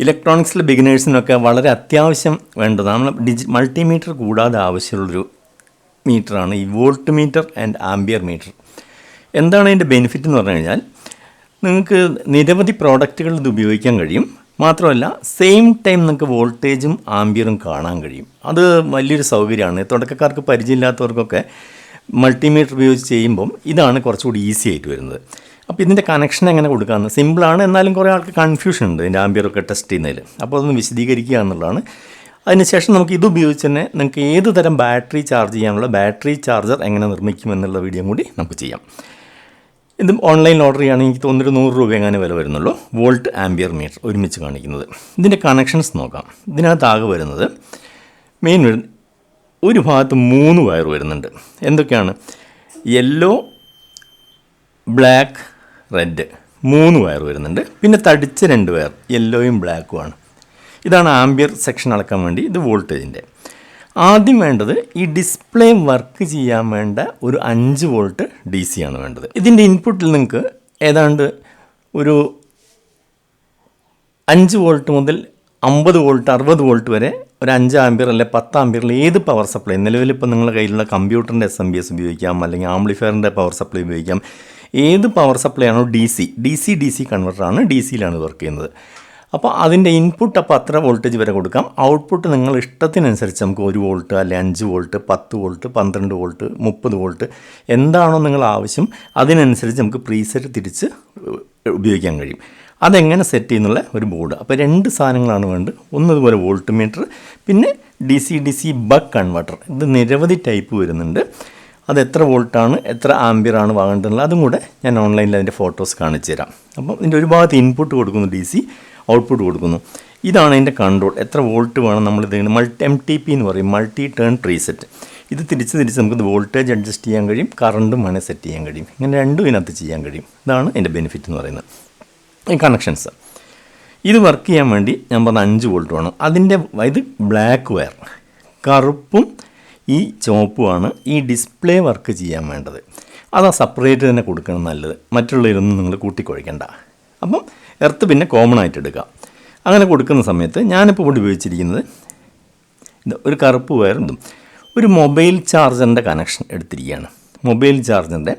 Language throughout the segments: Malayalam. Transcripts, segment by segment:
ഇലക്ട്രോണിക്സിലെ ബിഗിനേഴ്സിനൊക്കെ വളരെ അത്യാവശ്യം വേണ്ടത് നമ്മൾ ഡിജി മൾട്ടിമീറ്റർ കൂടാതെ ആവശ്യമുള്ളൊരു മീറ്ററാണ് ഈ volt meter and ampere meter. എന്താണ് അതിന്റെ ബെനിഫിറ്റ് എന്ന് പറഞ്ഞു കഴിഞ്ഞാൽ നിങ്ങൾക്ക് നിരവധി പ്രോഡക്റ്റുകൾ ഇത് ഉപയോഗിക്കാൻ കഴിയും. മാത്രമല്ല സെയിം ടൈം നിങ്ങൾക്ക് വോൾട്ടേജും ആംബിയറും കാണാൻ കഴിയും. അത് വലിയൊരു സൗകര്യമാണ്. തുടക്കക്കാർക്ക് പരിചയമില്ലാത്തവർക്കൊക്കെ മൾട്ടിമീറ്റർ ഉപയോഗിച്ച് ചെയ്യുമ്പം ഇതാണ് കുറച്ചുകൂടി ഈസി ആയിട്ട് വരുന്നത്. അപ്പോൾ ഇതിന്റെ കണക്ഷൻ എങ്ങനെ കൊടുക്കാമെന്ന് സിമ്പിളാണ് എന്നാലും കുറേ ആൾക്ക് കൺഫ്യൂഷൻ ഉണ്ട്. ഇതിന്റെ ആംബിയറൊക്കെ ടെസ്റ്റ് ചെയ്യുന്നതിൽ അപ്പോൾ അതൊന്ന് വിശദീകരിക്കുക എന്നുള്ളതാണ്. അതിനുശേഷം നമുക്ക് ഇത് ഉപയോഗിച്ച് തന്നെ നിങ്ങൾക്ക് ഏത് തരം ബാറ്ററി ചാർജ് ചെയ്യാനുള്ള ബാറ്ററി ചാർജർ എങ്ങനെ നിർമ്മിക്കും എന്നുള്ള വീഡിയോ കൂടി നമുക്ക് ചെയ്യാം. ഇതും ഓൺലൈൻ ഓർഡർ ചെയ്യുകയാണെങ്കിൽ എനിക്ക് തോന്നുന്നൊരു നൂറ് രൂപ എങ്ങനെ വില വരുന്നുള്ളൂ. വോൾട്ട് ആംബിയർ മീറ്റർ ഒരുമിച്ച് കാണിക്കുന്നത്. ഇതിന്റെ കണക്ഷൻസ് നോക്കാം. ഇതിനകത്താകെ വരുന്നത് മെയിൻ വരുന്ന ഒരു ഭാഗത്ത് മൂന്ന് വയർ വരുന്നുണ്ട്. എന്തൊക്കെയാണ്? Yellow black red. മൂന്ന് വയർ വരുന്നുണ്ട്. പിന്നെ തടിച്ച രണ്ട് വയർ യെല്ലോയും ബ്ലാക്കുമാണ് ഇതാണ് ആംബിയർ സെക്ഷൻ അളക്കാൻ വേണ്ടി ഇത് വോൾട്ടേജിന്റെ. ആദ്യം വേണ്ടത് ഈ ഡിസ്പ്ലേ വർക്ക് ചെയ്യാൻ വേണ്ട ഒരു അഞ്ച് വോൾട്ട് ഡി സി ആണ് വേണ്ടത്. ഇതിന്റെ ഇൻപുട്ടിൽ നിങ്ങൾക്ക് ഏതാണ്ട് ഒരു അഞ്ച് വോൾട്ട് മുതൽ അമ്പത് വോൾട്ട് അറുപത് വോൾട്ട് വരെ ഒരു അഞ്ച് ആംബിയർ അല്ലെ പത്ത് ആംബിയറിൽ ഏത് പവർ സപ്ലൈ നിലവിൽ ഇപ്പോൾ നിങ്ങളുടെ കയ്യിലുള്ള കമ്പ്യൂട്ടറിന്റെ എസ് എം ബി എസ് ഉപയോഗിക്കാം അല്ലെങ്കിൽ ആംബ്ലിഫയറിന്റെ പവർ സപ്ലൈ ഉപയോഗിക്കാം ഏത് പവർ സപ്ലൈ ആണോ D C D C D C കൺവെർട്ടറാണ് D സിയിലാണ് വർക്ക് ചെയ്യുന്നത്. അപ്പോൾ അതിന്റെ ഇൻപുട്ട് അപ്പോൾ അത്ര വോൾട്ടേജ് വരെ കൊടുക്കാം. ഔട്ട്പുട്ട് നിങ്ങൾ ഇഷ്ടത്തിനനുസരിച്ച് നമുക്ക് ഒരു വോൾട്ട് അല്ലെ അഞ്ച് വോൾട്ട് പത്ത് വോൾട്ട് പന്ത്രണ്ട് വോൾട്ട് മുപ്പത് വോൾട്ട് എന്താണോ നിങ്ങൾ ആവശ്യം അതിനനുസരിച്ച് നമുക്ക് പ്രീസെറ്റ് തിരിച്ച് ഉപയോഗിക്കാൻ കഴിയും. അതെങ്ങനെ സെറ്റ് ചെയ്യുന്നുള്ള ഒരു ബോർഡ് അപ്പോൾ രണ്ട് സാധനങ്ങളാണ് വേണ്ടത്. ഒന്ന് ഇതുപോലെ വോൾട്ട് മീറ്റർ പിന്നെ D C D C buck converter ഇത് നിരവധി ടൈപ്പ് വരുന്നുണ്ട്. അത് എത്ര വോൾട്ടാണ് എത്ര ആംബിയറാണ് വാങ്ങേണ്ടത് അതും കൂടെ ഞാൻ ഓൺലൈനിൽ അതിന്റെ ഫോട്ടോസ് കാണിച്ചു തരാം. അപ്പം ഇതിന്റെ ഒരു ഭാഗത്ത് ഇൻപുട്ട് കൊടുക്കുന്നു ഡി സി ഔട്ട്പുട്ട് കൊടുക്കുന്നു. ഇതാണ് അതിന്റെ കൺട്രോൾ എത്ര വോൾട്ട് വേണം നമ്മൾ ഇത് മൾട്ടി എം ടി പി എന്ന് പറയും മൾട്ടി ടേൺ പ്രീസെറ്റ് ഇത് തിരിച്ച് തിരിച്ച് നമുക്ക് വോൾട്ടേജ് അഡ്ജസ്റ്റ് ചെയ്യാൻ കഴിയും കറണ്ടും വേണേൽ സെറ്റ് ചെയ്യാൻ കഴിയും. ഇങ്ങനെ രണ്ടും ഇതിനകത്ത് ചെയ്യാൻ കഴിയും. ഇതാണ് എന്റെ ബെനിഫിറ്റ് എന്ന് പറയുന്നത്. ഈ കണക്ഷൻസ് ഇത് വർക്ക് ചെയ്യാൻ വേണ്ടി ഞാൻ പറഞ്ഞ അഞ്ച് വോൾട്ട് വേണം. അതിന്റെ ഇത് ബ്ലാക്ക് വയർ കറുപ്പും ഈ ചുവപ്പുമാണ് ഈ ഡിസ്പ്ലേ വർക്ക് ചെയ്യാൻ വേണ്ടത്. അതാ സെപ്പറേറ്റ് തന്നെ കൊടുക്കണം നല്ലത്. മറ്റുള്ളവരൊന്നും നിങ്ങൾ കൂട്ടിക്കുഴയ്ക്കണ്ട അപ്പം എർത്ത് പിന്നെ കോമൺ ആയിട്ട് എടുക്കാം. അങ്ങനെ കൊടുക്കുന്ന സമയത്ത് ഞാനിപ്പോൾ ഇവിടെ ഉപയോഗിച്ചിരിക്കുന്നത് ഒരു കറുപ്പ് ഇതും. ഒരു മൊബൈൽ ചാർജറിന്റെ കണക്ഷൻ എടുത്തിരിക്കുകയാണ്. മൊബൈൽ ചാർജറിന്റെ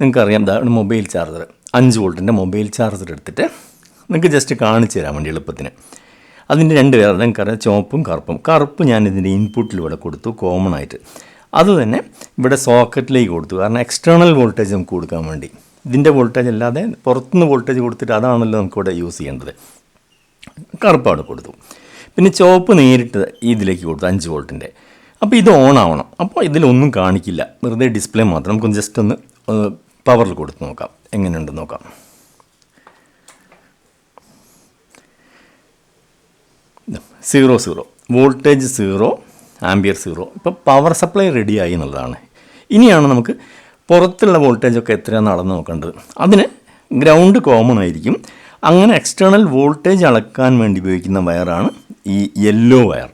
നിങ്ങൾക്കറിയാം ഇതാണ് മൊബൈൽ ചാർജർ അഞ്ച് വോൾട്ടിന്റെ മൊബൈൽ ചാർജർ എടുത്തിട്ട് നിങ്ങൾക്ക് ജസ്റ്റ് കാണിച്ചു തരാൻ വേണ്ടി എളുപ്പത്തിന്. അതിന്റെ രണ്ട് പേർ നിങ്ങൾക്കറിയാം ചുവപ്പും കറുപ്പും. കറുപ്പ് ഞാൻ ഇതിന്റെ ഇൻപുട്ടിൽ ഇവിടെ കൊടുത്തു കോമൺ ആയിട്ട്. അതുതന്നെ ഇവിടെ സോക്കറ്റിലേക്ക് കൊടുത്തു. കാരണം എക്സ്റ്റേണൽ വോൾട്ടേജ് നമുക്ക് കൊടുക്കാൻ വേണ്ടി. ഇതിന്റെ വോൾട്ടേജ് അല്ലാതെ പുറത്തുനിന്ന് വോൾട്ടേജ് കൊടുത്തിട്ട് അതാണല്ലോ നമുക്കിവിടെ യൂസ് ചെയ്യേണ്ടത്. കറുപ്പാണ് കൊടുത്തു. പിന്നെ ചുവപ്പ് നേരിട്ട് ഇതിലേക്ക് കൊടുത്തു അഞ്ച് വോൾട്ടിന്റെ. അപ്പോൾ ഇത് ഓൺ ആവണം. അപ്പോൾ ഇതിലൊന്നും കാണിക്കില്ല. വെറുതെ ഡിസ്പ്ലേ മാത്രം. നമുക്കൊന്ന് ജസ്റ്റ് ഒന്ന് പവറിൽ കൊടുത്ത് നോക്കാം. എങ്ങനെയുണ്ടെന്ന് നോക്കാം. Zero zero voltage zero ampere zero ഇപ്പോൾ പവർ സപ്ലൈ റെഡിയായി എന്നുള്ളതാണ്. ഇനിയാണ് നമുക്ക് പുറത്തുള്ള വോൾട്ടേജൊക്കെ എത്രയാണെന്ന് അളന്ന് നോക്കേണ്ടത്. അതിന് ഗ്രൗണ്ട് കോമൺ ആയിരിക്കും. അങ്ങനെ എക്സ്റ്റേണൽ വോൾട്ടേജ് അളക്കാൻ വേണ്ടി ഉപയോഗിക്കുന്ന വയറാണ് ഈ യെല്ലോ വയർ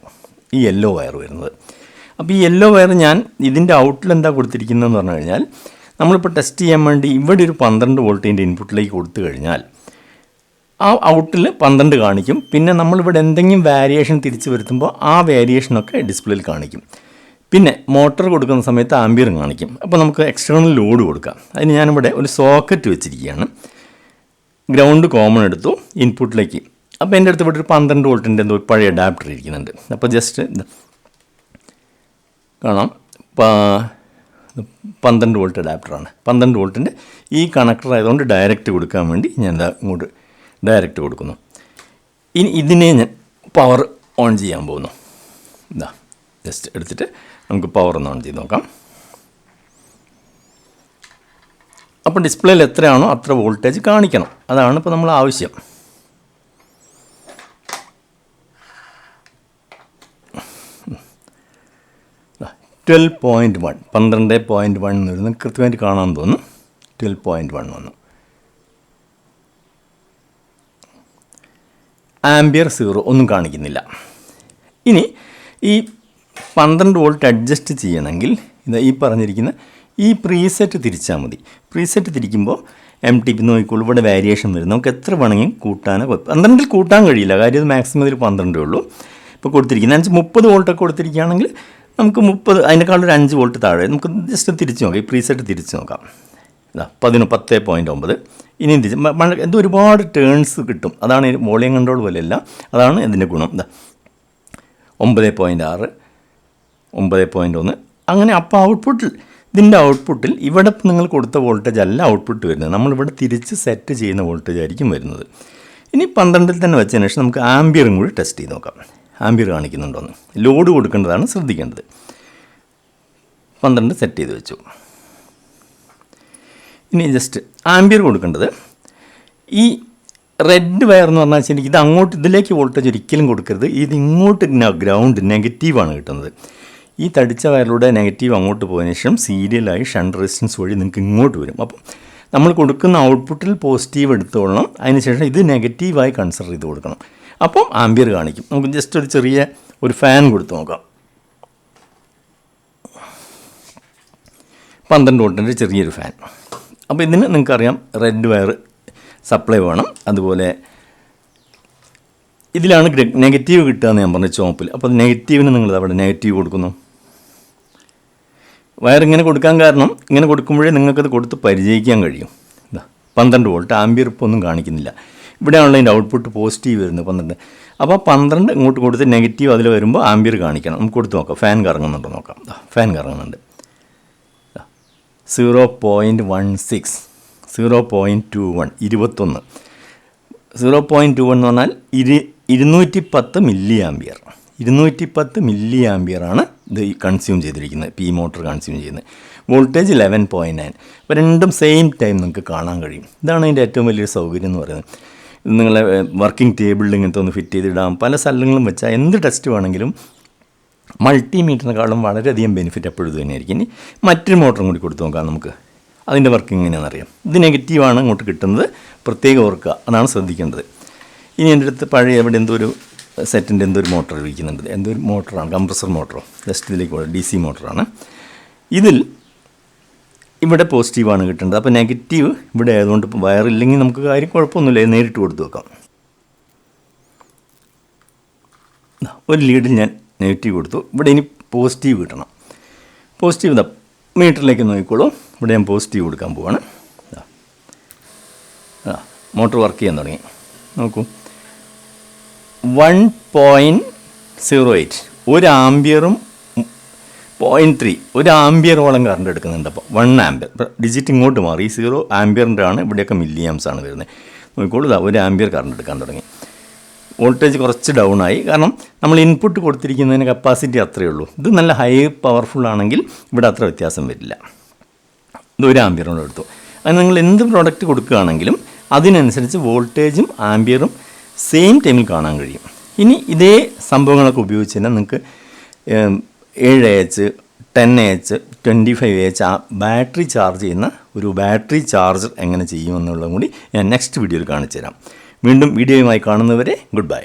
ഈ യെല്ലോ വയർ വരുന്നത്. അപ്പോൾ ഈ യെല്ലോ വയർ ഞാൻ ഇതിന്റെ ഔട്ടിൽ എന്താ കൊടുത്തിരിക്കുന്നതെന്ന് പറഞ്ഞു കഴിഞ്ഞാൽ നമ്മളിപ്പോൾ ടെസ്റ്റ് ചെയ്യാൻ വേണ്ടി ഇവിടെ ഒരു പന്ത്രണ്ട് വോൾട്ടിന്റെ ഇൻപുട്ടിലേക്ക് കൊടുത്തു കഴിഞ്ഞാൽ ആ ഔട്ടിൽ പന്ത്രണ്ട് കാണിക്കും. പിന്നെ നമ്മളിവിടെ എന്തെങ്കിലും വേരിയേഷൻ തിരിച്ച് വരുത്തുമ്പോൾ ആ വേരിയേഷനൊക്കെ ഡിസ്പ്ലേയിൽ കാണിക്കും. പിന്നെ മോട്ടർ കൊടുക്കുന്ന സമയത്ത് ആംബിയറും കാണിക്കും. അപ്പോൾ നമുക്ക് എക്സ്റ്റേണൽ ലോഡ് കൊടുക്കാം. അതിന് ഞാനിവിടെ ഒരു സോക്കറ്റ് വെച്ചിരിക്കുകയാണ്. ഗ്രൗണ്ട് കോമൺ എടുത്തു ഇൻപുട്ടിലേക്ക് അപ്പോൾ എന്റെ അടുത്ത് ഇവിടെ ഒരു പന്ത്രണ്ട് വോൾട്ടിന്റെ എന്തോ പഴയ അഡാപ്റ്റർ ഇരിക്കുന്നുണ്ട്. അപ്പോൾ ജസ്റ്റ് കാണാം. പന്ത്രണ്ട് വോൾട്ട് അഡാപ്റ്ററാണ് പന്ത്രണ്ട് വോൾട്ടിന്റെ ഈ കണക്ടർ ആയതുകൊണ്ട് ഡയറക്റ്റ് കൊടുക്കാൻ വേണ്ടി ഞാൻ ഇങ്ങോട്ട് ഡയറക്റ്റ് കൊടുക്കുന്നു. ഇനി ഇതിനെ ഞാൻ പവർ ഓൺ ചെയ്യാൻ പോകുന്നു. ഇതാ ജസ്റ്റ് എടുത്തിട്ട് നമുക്ക് പവർ ഒന്ന് ഓൺ ചെയ്ത് നോക്കാം. അപ്പോൾ ഡിസ്പ്ലേയിൽ എത്രയാണോ അത്ര വോൾട്ടേജ് കാണിക്കണം. അതാണ് ഇപ്പോൾ നമ്മൾ ആവശ്യം. ട്വൽവ് പോയിന്റ് വൺ പന്ത്രണ്ട് പോയിന്റ് വൺ എന്ന് വരുന്നത് കൃത്യമായിട്ട് കാണാൻ തോന്നുന്നു. ട്വൽവ് പോയിന്റ് വൺ വന്നു. ആംബിയർ സീറോ ഒന്നും കാണിക്കുന്നില്ല. ഇനി ഈ പന്ത്രണ്ട് വോൾട്ട് അഡ്ജസ്റ്റ് ചെയ്യണമെങ്കിൽ ഇത് ഈ പറഞ്ഞിരിക്കുന്ന ഈ പ്രീസെറ്റ് തിരിച്ചാൽ മതി. പ്രീസെറ്റ് തിരിക്കുമ്പോൾ എം ടി പി നോക്കിക്കോളൂ ഇവിടെ വേരിയേഷൻ വരും നമുക്ക് എത്ര വേണമെങ്കിൽ കൂട്ടാനോ പന്ത്രണ്ടിൽ കൂട്ടാൻ കഴിയില്ല. കാര്യം മാക്സിമം ഇതിൽ പന്ത്രണ്ടേ ഉള്ളൂ. ഇപ്പോൾ കൊടുത്തിരിക്കുന്നത് അഞ്ച് മുപ്പത് വോൾട്ടൊക്കെ കൊടുത്തിരിക്കുകയാണെങ്കിൽ നമുക്ക് മുപ്പത് അതിനേക്കാൾ ഒരു അഞ്ച് വോൾട്ട് താഴെ. നമുക്ക് ജസ്റ്റ് തിരിച്ച് നോക്കാം. ഈ പ്രീസെറ്റ് തിരിച്ച് നോക്കാം. ഇതാ പതിനൊ പത്ത് പോയിന്റ് ഒമ്പത്. ഇനി എന്ത് മഴ ഇത് ഒരുപാട് ടേൺസ് കിട്ടും. അതാണ് വോളിയം കൺട്രോൾ പോലെയല്ല. അതാണ് ഇതിന്റെ ഗുണം. എന്താ ഒമ്പത് പോയിന്റ് ആറ് ഒമ്പത് പോയിന്റ് ഒന്ന്. അങ്ങനെ അപ്പോൾ ഔട്ട്പുട്ടിൽ ഇതിന്റെ ഔട്ട്പുട്ടിൽ ഇവിടെ നിങ്ങൾ കൊടുത്ത വോൾട്ടേജ് അല്ല ഔട്ട്പുട്ട് വരുന്നത്. നമ്മളിവിടെ തിരിച്ച് സെറ്റ് ചെയ്യുന്ന വോൾട്ടേജ് ആയിരിക്കും വരുന്നത്. ഇനി പന്ത്രണ്ടിൽ തന്നെ വെച്ചതിന് ശേഷം നമുക്ക് ആംബിയറും കൂടി ടെസ്റ്റ് ചെയ്ത് നോക്കാം. ആംബിയർ കാണിക്കുന്നുണ്ടോന്ന്. ലോഡ് കൊടുക്കേണ്ടതാണ് ശ്രദ്ധിക്കേണ്ടത്. പന്ത്രണ്ട് സെറ്റ് ചെയ്ത് വെച്ചു. ഇനി ജസ്റ്റ് ആംബിയർ കൊടുക്കേണ്ടത്. ഈ റെഡ് വയർ എന്ന് പറഞ്ഞാൽ ശരിക്കും ഇത് അങ്ങോട്ട് ഇതിലേക്ക് വോൾട്ടേജ് ഒരിക്കലും കൊടുക്കരുത്. ഇത് ഇങ്ങോട്ട് ഗ്രൗണ്ട് നെഗറ്റീവാണ് കിട്ടുന്നത്. ഈ തടിച്ച വയറിലൂടെ നെഗറ്റീവ് അങ്ങോട്ട് പോയതിനു ശേഷം സീരിയലായി ഷണ്ട് റെസിസ്റ്റൻസ് വഴി നിങ്ങൾക്ക് ഇങ്ങോട്ട് വരും. അപ്പം നമ്മൾ കൊടുക്കുന്ന ഔട്ട്പുട്ടിൽ പോസിറ്റീവ് എടുത്തോളണം. അതിനുശേഷം ഇത് നെഗറ്റീവായി കൺസിഡർ ചെയ്ത് കൊടുക്കണം. അപ്പം ആംബിയർ കാണിക്കും. നമുക്ക് ജസ്റ്റ് ഒരു ചെറിയ ഒരു ഫാൻ കൊടുത്ത് നോക്കാം. പന്ത്രണ്ട് വോൾട്ടിന്റെ ചെറിയൊരു ഫാൻ അപ്പോൾ ഇതിന് നിങ്ങൾക്കറിയാം റെഡ് വയർ സപ്ലൈ വേണം. അതുപോലെ ഇതിലാണ് നെഗറ്റീവ് കിട്ടുക എന്ന് ഞാൻ പറഞ്ഞു ചോപ്പിൽ അപ്പോൾ നെഗറ്റീവിന് നിങ്ങൾ അവിടെ നെഗറ്റീവ് കൊടുക്കുന്നു. വയർ ഇങ്ങനെ കൊടുക്കാൻ കാരണം ഇങ്ങനെ കൊടുക്കുമ്പോഴേ നിങ്ങൾക്കത് കൊടുത്ത് പരിചയിക്കാൻ കഴിയും. ഇതാ പന്ത്രണ്ട് വോൾട്ട് ആംബിയർ ഇപ്പോൾ ഒന്നും കാണിക്കുന്നില്ല. ഇവിടെയാണല്ലോ അതിന്റെ ഔട്ട്പുട്ട് പോസിറ്റീവ് വരുന്നത് പന്ത്രണ്ട്. അപ്പോൾ പന്ത്രണ്ട് ഇങ്ങോട്ട് കൊടുത്ത് നെഗറ്റീവ് അതിൽ വരുമ്പോൾ ആംബിയർ കാണിക്കണം. നമുക്ക് കൊടുത്ത് നോക്കാം. ഫാൻ കറങ്ങുന്നുണ്ടോ നോക്കാം. Fan കറങ്ങുന്നുണ്ട്. Zero point one six zero point two one ഇരുപത്തൊന്ന്. സീറോ പോയിന്റ് ടു വൺ എന്ന് പറഞ്ഞാൽ ഇരു ഇരുന്നൂറ്റി പത്ത് മില്ലി ആംബിയർ ഇരുന്നൂറ്റി പത്ത് മില്ലി ആംബിയറാണ് ഇത് കൺസ്യൂം ചെയ്തിരിക്കുന്നത് പി മോട്ടർ കൺസ്യൂം ചെയ്യുന്നത്. വോൾട്ടേജ് ലെവൻ പോയിന്റ് നയൻ അപ്പോൾ രണ്ടും സെയിം ടൈം നിങ്ങൾക്ക് കാണാൻ കഴിയും. ഇതാണ് അതിന്റെ ഏറ്റവും വലിയൊരു സൗകര്യം എന്ന് പറയുന്നത്. നിങ്ങളെ വർക്കിംഗ് ടേബിളിൽ ഇങ്ങനത്തെ ഒന്ന് ഫിറ്റ് ചെയ്തിടാം പല സ്ഥലങ്ങളും വെച്ചാൽ എന്ത് ടെസ്റ്റ് വേണമെങ്കിലും മൾട്ടിമീറ്ററിനെക്കാളും വളരെയധികം ബെനിഫിറ്റ് എപ്പോഴും തന്നെയായിരിക്കും. ഇനി മറ്റൊരു മോട്ടറും കൂടി കൊടുത്തു നോക്കാം നമുക്ക്. അതിന്റെ വർക്ക് എങ്ങനെയാണെന്ന് അറിയാം. ഇത് നെഗറ്റീവാണ് ഇങ്ങോട്ട് കിട്ടുന്നത്. പ്രത്യേകം ഓർക്കുക അതാണ് ശ്രദ്ധിക്കേണ്ടത്. ഇനി എന്റെ അടുത്ത് പഴയ എവിടെ എന്തോ ഒരു സെറ്റിന്റെ എന്തോ ഒരു മോട്ടർ ഇരിക്കുന്നുണ്ട് എന്തോ ഒരു മോട്ടറാണ് കംപ്രസർ മോട്ടറോ ജസ്റ്റ് ഇതിലേക്ക് ഡി സി മോട്ടറാണ് ഇതിൽ ഇവിടെ പോസിറ്റീവാണ് കിട്ടേണ്ടത്. അപ്പോൾ നെഗറ്റീവ് ഇവിടെ ആയതുകൊണ്ട് ഇപ്പോൾ വയറില്ലെങ്കിൽ നമുക്ക് കാര്യം കുഴപ്പമൊന്നുമില്ല. നേരിട്ട് കൊടുത്തു വെക്കാം ഒരു ലീഡിൽ ഞാൻ നെഗറ്റീവ് കൊടുത്തു. ഇവിടെ ഇനി പോസിറ്റീവ് കിട്ടണം. പോസിറ്റീവ് ഇതാ മീറ്ററിലേക്ക് നോക്കിക്കോളൂ. ഇവിടെ ഞാൻ പോസിറ്റീവ് കൊടുക്കാൻ പോവാണ്. മോട്ടോർ വർക്ക് ചെയ്യാൻ തുടങ്ങി. നോക്കൂ. വൺ പോയിന്റ് സീറോ എയ്റ്റ് ഒരു ആംബിയറും പോയിന്റ് ത്രീ ഒരു ആംബിയറോളം കറണ്ട് എടുക്കുന്നുണ്ട് അപ്പോൾ വൺ ആംബിയർ ഡിജിറ്റ് ഇങ്ങോട്ട് മാറി. സീറോ ആംബിയറിന്റെ ആണ് ഇവിടെയൊക്കെ മില്ലിയാംസ് ആണ് വരുന്നത്. നോക്കിക്കോളൂ. ഒരു ആംബിയർ കറണ്ട് എടുക്കാൻ തുടങ്ങി. വോൾട്ടേജ് കുറച്ച് ഡൗൺ ആയി കാരണം നമ്മൾ ഇൻപുട്ട് കൊടുത്തിരിക്കുന്നതിന് കപ്പാസിറ്റി അത്രയേ ഉള്ളൂ. ഇത് നല്ല ഹൈ പവർഫുൾ ആണെങ്കിൽ ഇവിടെ അത്ര വ്യത്യാസം വരില്ല. ഇത് ഒരു ആംബിയറോട് എടുത്തു. അത് നിങ്ങൾ എന്ത് പ്രോഡക്റ്റ് കൊടുക്കുകയാണെങ്കിലും അതിനനുസരിച്ച് വോൾട്ടേജും ആംബിയറും സെയിം ടൈമിൽ കാണാൻ കഴിയും. ഇനി ഇതേ സംഭവങ്ങളൊക്കെ ഉപയോഗിച്ച് തന്നെ നിങ്ങൾക്ക് ഏഴ് H ten H twenty five H ആ ബാറ്ററി ചാർജ് ചെയ്യുന്ന ഒരു ബാറ്ററി ചാർജർ എങ്ങനെ ചെയ്യുമെന്നുള്ളതും കൂടി ഞാൻ നെക്സ്റ്റ് വീഡിയോയിൽ കാണിച്ചു തരാം വീണ്ടും വീഡിയോയുമായി കാണുന്നവരെ ഗുഡ് ബൈ.